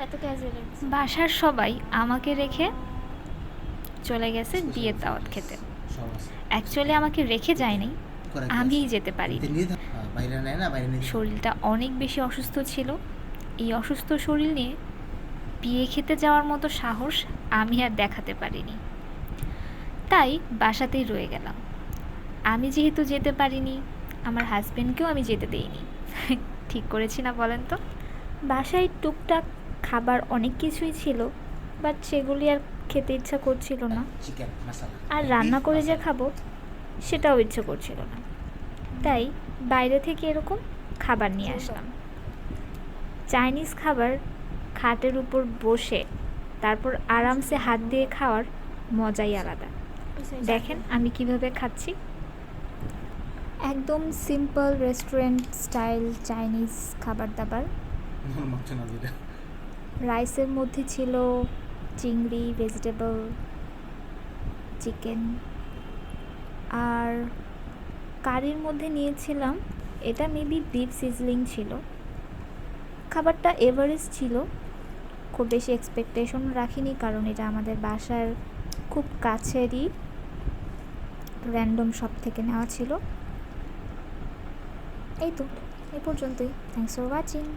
এত ক্যাজুয়াল বাসার সবাই আমাকে রেখে চলে গেছে বিয়ের দাওয়াত খেতে। অ্যাকচুয়ালি আমাকে রেখে যায়নি আমিই যেতে পারি। শরীরটা অনেক বেশি অসুস্থ ছিল। এই অসুস্থ শরীর নিয়ে বিয়ে খেতে যাওয়ার মতো সাহস আমি আর দেখাতে পারিনি। তাই বাসাতেই রয়ে গেলাম। আমি যেহেতু যেতে পারিনি আমার হাজব্যান্ডকেও আমি যেতে দেইনি। ঠিক করেছি না বলেন তো? বাসায় টুকটাক খাবার অনেক কিছুই ছিল বাট সেগুলি আর খেতে ইচ্ছা করছিল না। আর রান্না করে যে খাব সেটাও ইচ্ছে করছিল না। তাই বাইরে থেকে এরকম খাবার নিয়ে আসলাম। চাইনিজ খাবার খাটের উপর বসে তারপর আরামসে হাত দিয়ে খাওয়ার মজাই আলাদা। দেখেন আমি কীভাবে খাচ্ছি। একদম সিম্পল রেস্টুরেন্ট স্টাইল চাইনিজ খাবার দাবার। রাইসের মধ্যে ছিল চিংড়ি ভেজিটেবল চিকেন আর কারির মধ্যে নিয়েছিলাম, এটা মেবি বিফ সিজলিং ছিল। খাবারটা এভারেজ ছিল। খুব বেশি এক্সপেকটেশন রাখিনি কারণ এটা আমাদের বাসার খুব কাছেরই র্যান্ডম শপ থেকে নেওয়া ছিল। এই তো, এই পর্যন্তই। Thanks for watching